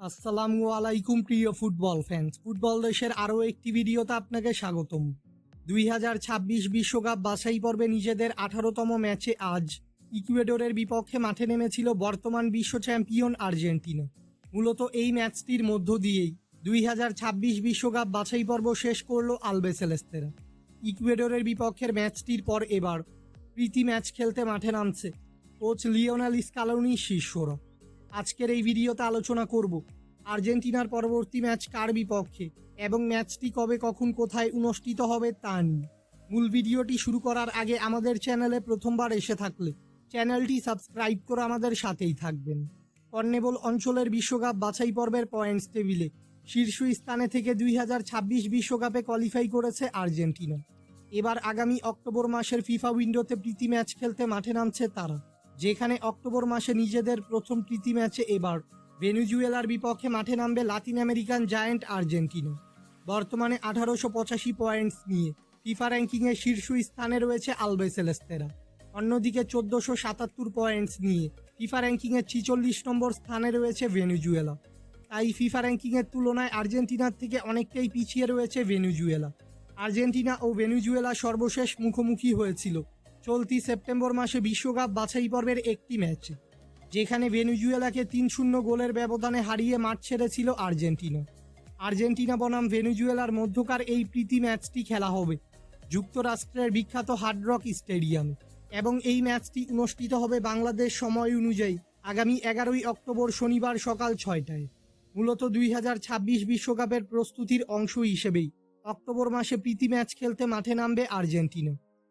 আসসালামু আলাইকুম, প্রিয় ফুটবল ফ্যান্স ফুটবল দেশের আরও একটি ভিডিওতে আপনাকে স্বাগতম। দুই হাজার ছাব্বিশ বিশ্বকাপ বাছাই পর্বে নিজেদের আঠারোতম ম্যাচে আজ ইকুয়েডরের বিপক্ষে মাঠে নেমেছিল বর্তমান বিশ্ব চ্যাম্পিয়ন আর্জেন্টিনা। মূলত এই ম্যাচটির মধ্য দিয়েই দুই হাজার ছাব্বিশ বিশ্বকাপ বাছাই পর্ব শেষ করল আলবেসেলেস্তেরা ইকুয়েডরের বিপক্ষের ম্যাচটির পর এবার প্রীতি ম্যাচ খেলতে মাঠে নামছে কোচ লিওনাল স্কালোনি শিষ্যরা। আজকের এই ভিডিওতে আলোচনা করব আর্জেন্টিনার পরবর্তী ম্যাচ কার বিপক্ষে এবং ম্যাচটি কবে, কখন, কোথায় অনুষ্ঠিত হবে তা নিয়ে। মূল ভিডিওটি শুরু করার আগে আমাদের চ্যানেলে প্রথমবার এসে থাকলে চ্যানেলটি সাবস্ক্রাইব করে আমাদের সাথেই থাকবেন। কর্নেবল অঞ্চলের বিশ্বকাপ বাছাই পর্বের পয়েন্টস টেবিলে শীর্ষ স্থানে থেকে দুই হাজার ছাব্বিশ বিশ্বকাপে কোয়ালিফাই করেছে আর্জেন্টিনা। এবার আগামী অক্টোবর মাসের ফিফা উইন্ডোতে প্রীতি ম্যাচ খেলতে মাঠে নামছে তারা। যেখানে অক্টোবর মাসে নিজেদের প্রথম প্রীতি ম্যাচে এবার ভেনুজুয়েলার বিপক্ষে মাঠে নামবে লাতিন আমেরিকান জায়ান্ট আর্জেন্টিনা। বর্তমানে আঠারোশো পঁচাশি পয়েন্টস নিয়ে ফিফা র্যাঙ্কিংয়ে শীর্ষ স্থানে রয়েছে আলবেসেলেস্তেরা অন্যদিকে চোদ্দোশো সাতাত্তর পয়েন্টস নিয়ে ফিফা র্যাঙ্কিংয়ের ছিচল্লিশ নম্বর স্থানে রয়েছে ভেনুজুয়েলা। তাই ফিফা র্যাঙ্কিংয়ের তুলনায় আর্জেন্টিনার থেকে অনেকটাই পিছিয়ে রয়েছে ভেনুজুয়েলা। আর্জেন্টিনা ও ভেনুজুয়েলা সর্বশেষ মুখোমুখি হয়েছিল চলতি সেপ্টেম্বর মাসে বিশ্বকাপ বাছাই পর্বের একটি ম্যাচ, যেখানে ভেনুজুয়েলাকে তিন শূন্য গোলের ব্যবধানে হারিয়ে মাঠ ছেড়েছিল আর্জেন্টিনা। আর্জেন্টিনা বনাম ভেনুজুয়েলার মধ্যকার এই প্রীতি ম্যাচটি খেলা হবে যুক্তরাষ্ট্রের বিখ্যাত হার্ড রক স্টেডিয়ামে এবং এই ম্যাচটি অনুষ্ঠিত হবে বাংলাদেশ সময় অনুযায়ী আগামী এগারোই অক্টোবর শনিবার সকাল ছয়টায়। মূলত দুই হাজার ছাব্বিশ বিশ্বকাপের প্রস্তুতির অংশ হিসেবেই অক্টোবর মাসে প্রীতি ম্যাচ খেলতে মাঠে নামবে আর্জেন্টিনা।